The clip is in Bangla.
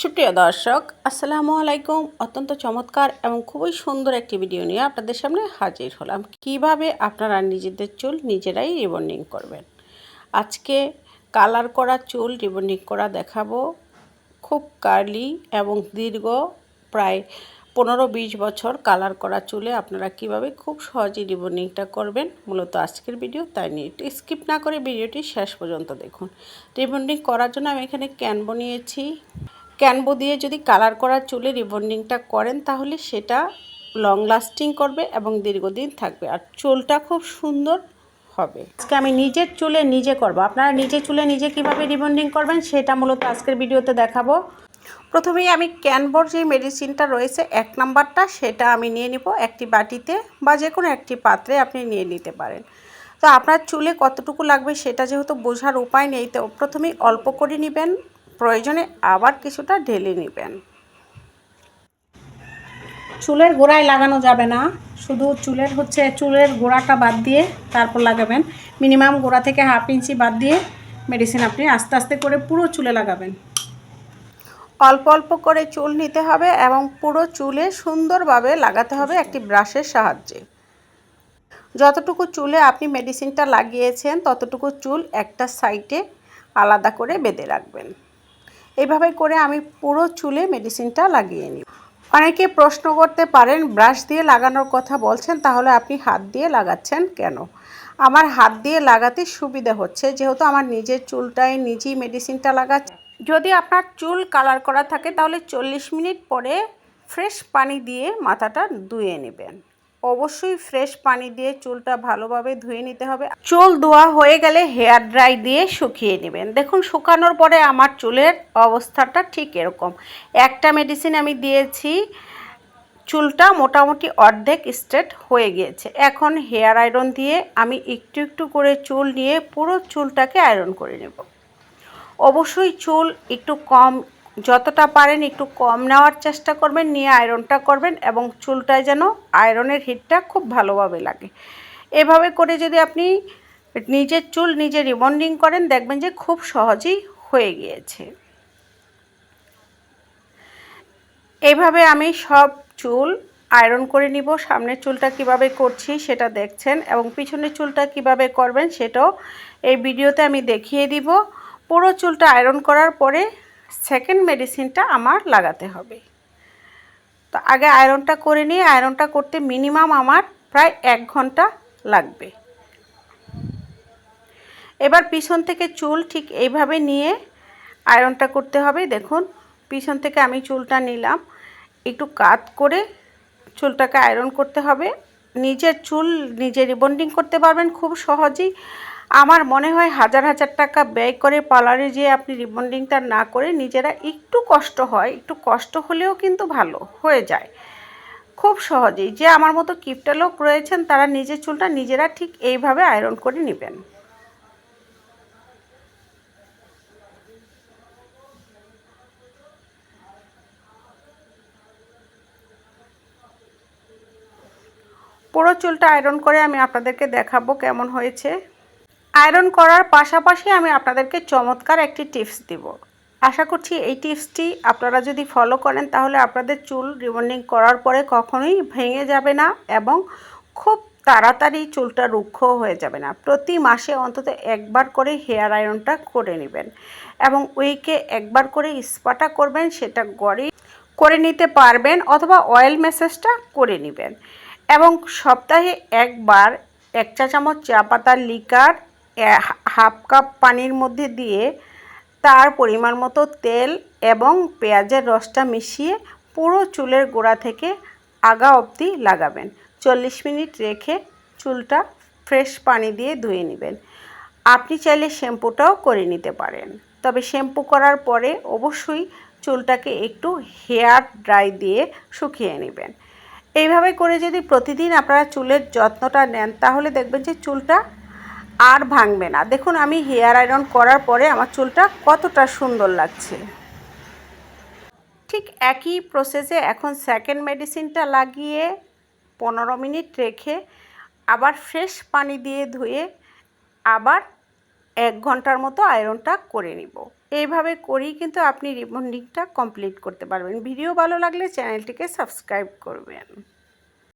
সুপ্রিয় দর্শক, আসসালামু আলাইকুম। অত্যন্ত চমৎকার এবং খুবই সুন্দর একটি ভিডিও নিয়ে আপনাদের সামনে হাজির হলাম। কীভাবে আপনারা নিজেদের চুল নিজেরাই রিবন্ডিং করবেন? আজকে কালার করা চুল রিবন্ডিং করা দেখাবো খুব কার্লি এবং দীর্ঘ, প্রায় পনেরো বিশ বছর কালার করা চুলে আপনারা কীভাবে খুব সহজেই রিবন্ডিংটা করবেন মূলত আজকের ভিডিও, তাই নিয়ে একটু স্কিপ না করে ভিডিওটি শেষ পর্যন্ত দেখুন। রিবন্ডিং করার জন্য আমি এখানে ক্যানবো নিয়েছি ক্যানবো দিয়ে যদি কালার করা চুলে রিবন্ডিংটা করেন, তাহলে সেটা লং লাস্টিং করবে এবং দীর্ঘদিন থাকবে। আর চুলটা খুব সুন্দর হবে। আজকে আমি নিজের চুলে নিজে করব। আপনারা নিজের চুলে নিজে কীভাবে রিবন্ডিং করবেন, সেটা মূলত আজকের ভিডিওতে দেখাবো। প্রথমেই আমি ক্যানবোর যে মেডিসিনটা রয়েছে, এক নাম্বারটা, সেটা আমি নিয়ে নিব। একটি বাটিতে বা যে কোনো একটি পাত্রে আপনি নিয়ে নিতে পারেন। তো আপনার চুলে কতটুকু লাগবে, সেটা যেহেতু বোঝার উপায় নেই, তো প্রথমেই অল্প করে নেবেন। প্রয়োজনে আবার কিছুটা ঢেলে নেবেন। চুলের গোড়ায় লাগানো যাবে না শুধু চুলের হচ্ছে চুলের গোড়াটা বাদ দিয়ে তারপর লাগাবেন। মিনিমাম গোড়া থেকে হাফ ইঞ্চি বাদ দিয়ে মেডিসিন আপনি আস্তে আস্তে করে পুরো চুলে লাগাবেন। অল্প অল্প করে চুল নিতে হবে এবং পুরো চুলে সুন্দরভাবে লাগাতে হবে একটি ব্রাশের সাহায্যে। যতটুকু চুলে আপনি মেডিসিনটা লাগিয়েছেন ততটুকু চুল একটা সাইডে আলাদা করে বেঁধে রাখবেন। এইভাবে করে আমি পুরো চুলে মেডিসিনটা লাগিয়ে নিই। অনেকে প্রশ্ন করতে পারেন, ব্রাশ দিয়ে লাগানোর কথা বলছেন, তাহলে আপনি হাত দিয়ে লাগাচ্ছেন কেন? আমার হাত দিয়ে লাগাতে সুবিধা হচ্ছে, যেহেতু আমার নিজের চুলটাই নিজেই মেডিসিনটা লাগাচ্ছে। যদি আপনার চুল কালার করা থাকে, তাহলে চল্লিশ মিনিট পরে ফ্রেশ পানি দিয়ে মাথাটা ধুয়ে নেবেন। অবশ্যই ফ্রেশ পানি দিয়ে চুলটা ভালোভাবে ধুয়ে নিতে হবে। চুল ধোয়া হয়ে গেলে হেয়ার ড্রাই দিয়ে শুকিয়ে নেবেন। দেখুন, শুকানোর পরে আমার চুলের অবস্থাটা ঠিক এরকম। একটা মেডিসিন আমি দিয়েছি, চুলটা মোটামুটি অর্ধেক স্ট্রেট হয়ে গিয়েছে। এখন হেয়ার আয়রন দিয়ে আমি একটু একটু করে চুল নিয়ে পুরো চুলটাকে আয়রন করে নেব। অবশ্যই চুল একটু কম যতটা পারেন একটু কম নেওয়ার চেষ্টা করবেন, নিয়ে আয়রনটা করবেন এবং চুলটায় যেন আয়রনের হিটটা খুব ভালোভাবে লাগে। এভাবে করে যদি আপনি নিজের চুল নিজে রিবন্ডিং করেন, দেখবেন যে খুব সহজেই হয়ে গিয়েছে। এভাবে আমি সব চুল আয়রন করে নিব। সামনের চুলটা কীভাবে করছি সেটা দেখছেন এবং পিছনের চুলটা কীভাবে করবেন সেটাও এই ভিডিওতে আমি দেখিয়ে দিব। পুরো চুলটা আয়রন করার পরে সেকেন্ড মেডিসিনটা আমার লাগাতে হবে। তো আগে আয়রনটা করে নিয়ে আয়রনটা করতে মিনিমাম আমার প্রায় এক ঘণ্টা লাগবে। এবার পিছন থেকে চুল ঠিক এইভাবে নিয়ে আয়রনটা করতে হবে। দেখুন, পিছন থেকে আমি চুলটা নিলাম। একটু কাত করে চুলটাকে আয়রন করতে হবে। নিজের চুল নিজে রিবন্ডিং করতে পারবেন খুব সহজেই। আমার মনে হয় হাজার হাজার টাকা ব্যয় করে পার্লারে যেয়ে আপনি রিবন্ডিংটা না করে নিজেরা একটু কষ্ট হয়, একটু কষ্ট হলেও কিন্তু ভালো, হয়ে যায়। খুব সহজেই। যে আমার মতো কিপটা লোক রয়েছেন, তারা নিজের চুলটা নিজেরা ঠিক এইভাবে আয়রন করে নেবেন। পুরো চুলটা আয়রন করে আমি আপনাদেরকে দেখাবো কেমন হয়েছে। আয়রন করার পাশাপাশি আমি আপনাদেরকে চমৎকার একটি টিপস দিব। আশা করছি এই টিপসটি আপনারা যদি ফলো করেন, তাহলে আপনাদের চুল রিবন্ডিং করার পরে কখনোই ভেঙে যাবে না এবং খুব তাড়াতাড়ি চুলটা রুক্ষ হয়ে যাবে না। প্রতি মাসে অন্তত একবার করে হেয়ার আয়রনটা করে নেবেন এবং উইকে একবার করে স্পাটা করবেন, সেটা গড়ে করে নিতে পারবেন অথবা অয়েল ম্যাসেজটা করে নেবেন। এবং সপ্তাহে একবার এক চা চামচ চা পাতার লিকার হাফ কাপ পানির মধ্যে দিয়ে তার পরিমাণ মতো তেল এবং পেঁয়াজের রসটা মিশিয়ে পুরো চুলের গোড়া থেকে আগা অবধি লাগাবেন। চল্লিশ মিনিট রেখে চুলটা ফ্রেশ পানি দিয়ে ধুয়ে নেবেন। আপনি চাইলে শ্যাম্পুটাও করে নিতে পারেন। তবে শ্যাম্পু করার পরে অবশ্যই চুলটাকে একটু হেয়ার ড্রাই দিয়ে শুকিয়ে নেবেন। এইভাবে করে যদি প্রতিদিন আপনারা চুলের যত্নটা নেন, তাহলে দেখবেন যে চুলটা আর ভাঙবে না। দেখুন, আমি হেয়ার আয়রন করার পরে আমার চুলটা কতটা সুন্দর লাগছে। ঠিক একই প্রসেসে এখন সেকেন্ড মেডিসিনটা লাগিয়ে পনেরো মিনিট রেখে আবার ফ্রেশ পানি দিয়ে ধুয়ে আবার এক ঘণ্টার মতো আয়রনটা করে নিব। এইভাবে করেই কিন্তু আপনি রিবন্ডিংটা কমপ্লিট করতে পারবেন। ভিডিও ভালো লাগলে চ্যানেলটিকে সাবস্ক্রাইব করবেন।